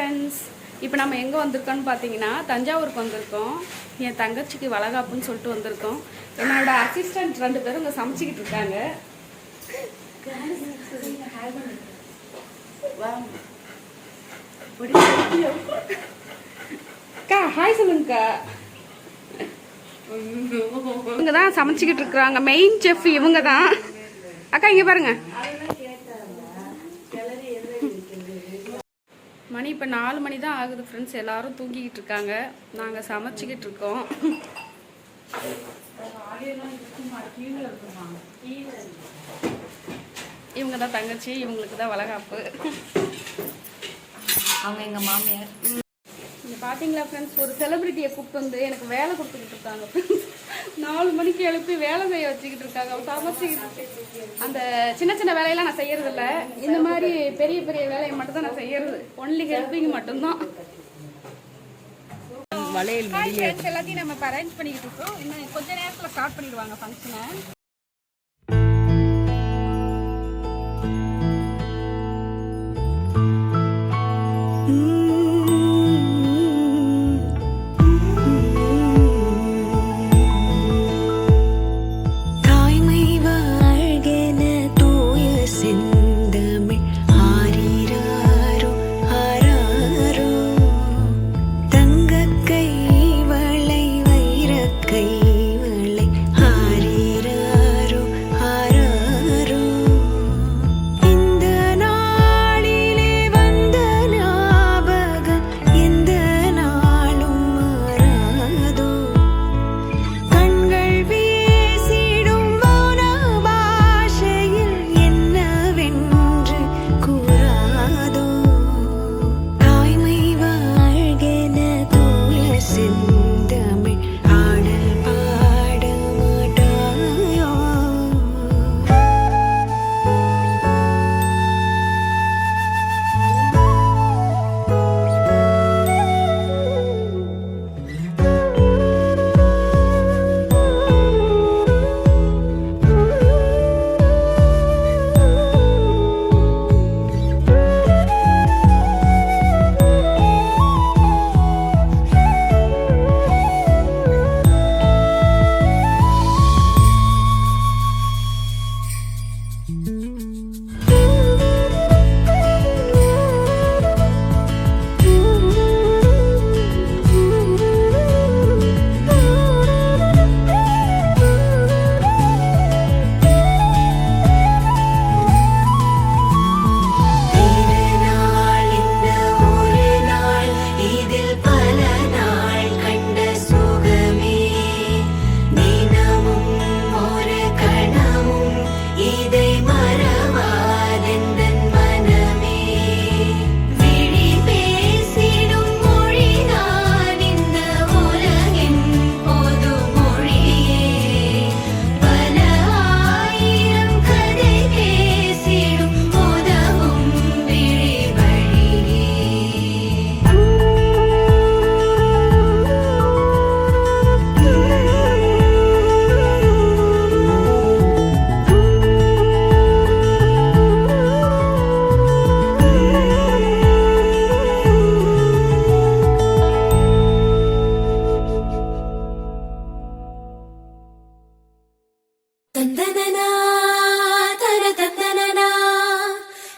Friends இப்போ நம்ம எங்கே வந்திருக்கோம்னு பார்த்தீங்கன்னா தஞ்சாவூருக்கு வந்திருக்கோம். என் தங்கச்சிக்கு வளகாப்புன்னு சொல்லிட்டு வந்திருக்கோம். என்னோட அசிஸ்டன்ட் ரெண்டு பேரும் இங்கே சமைச்சிக்கிட்டு இருக்காங்க. அக்கா ஹாய் சொல்லுங்கக்கா. இவங்க தான் சமைச்சிக்கிட்டு இருக்கிறாங்க. மெயின் செஃப் இவங்க தான் அக்கா இங்கே பாருங்கள் மணி இப்போ நாலு மணி தான் ஆகுது ஃப்ரெண்ட்ஸ் எல்லாரும் தூங்கிக்கிட்டு இருக்காங்க. நாங்கள் சமைச்சிக்கிட்டு இருக்கோம். இவங்க தான் தங்கச்சி இவங்களுக்கு தான் வளகாப்பு. அவங்க எங்க மாமியார். இங்க பாத்தீங்களா ஃப்ரெண்ட்ஸ் ஒரு செலிபிரிட்டியை கூப்பிட்டு வந்து எனக்கு வேலை கொடுத்துக்கிட்டு இருக்காங்க friends. நாலு மணிக்கு எழுப்பி வேலை செய்ய வச்சுக்கிட்டு இருக்காங்க. சமைச்சிக்கிட்டு அந்த சின்ன சின்ன வேலையெல்லாம் நான் செய்யறது இல்ல இந்த மாதிரி பெரிய பெரிய வேலையை மட்டும் தான் நான் செய்யறது. ஒன்லி ஹெல்பிங் மட்டும்தான். வளையல் எல்லாத்தையும் நம்ம இப்போ அரேஞ்ச் பண்ணிக்கிட்டு இருக்கோம். இன்னும் கொஞ்ச நேரத்தில் ஸ்டார்ட் பண்ணிடுவாங்க ஃபங்க்ஷனை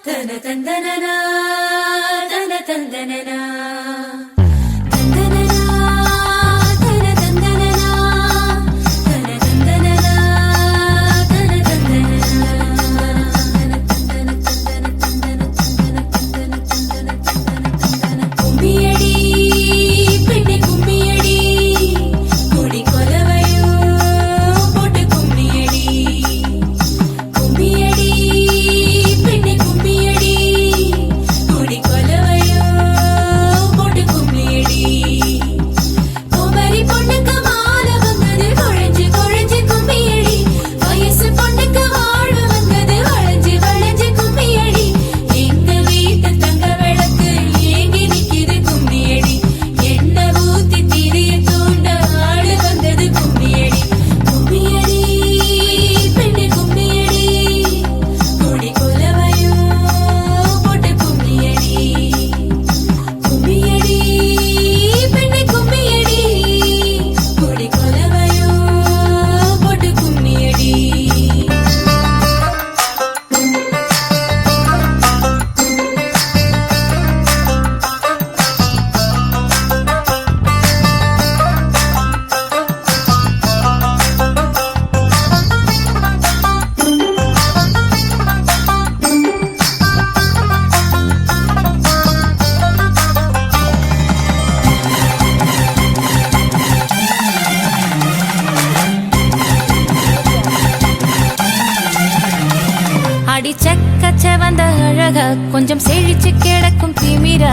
tana tan tan na tana tan tan na அடிச்சக்க செவந்த அழக கொஞ்சம் செழிச்சு கிடக்கும் திமிர.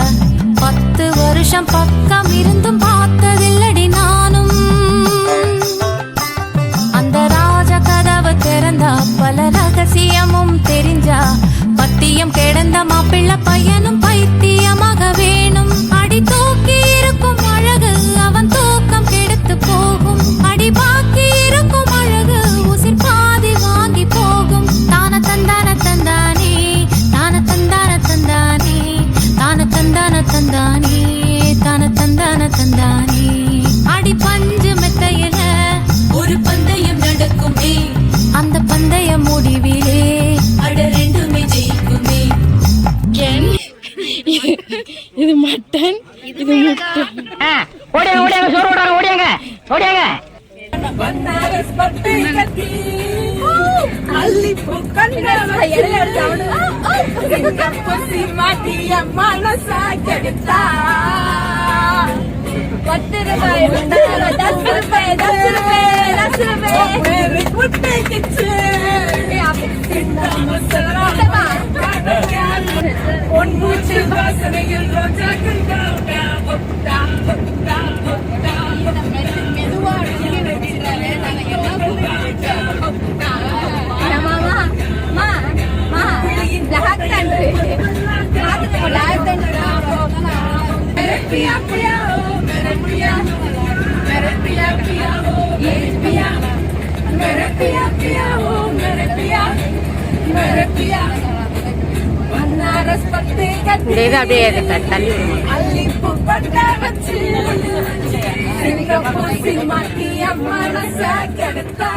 பத்து வருஷம் பக்கம் இருந்தும் பார்த்ததில்லடி நானும். அந்த ராஜ கதவை திறந்தா பல ரகசியமும் தெரிஞ்சா பத்தியம் கிடந்த மாப்பிள்ள பையனும் இந்த இது அப்படியே த- தள்ளி விடுமா சிங்கப்பூர் சினிமாட்டி அம்மா மனசா கெடுத்தா.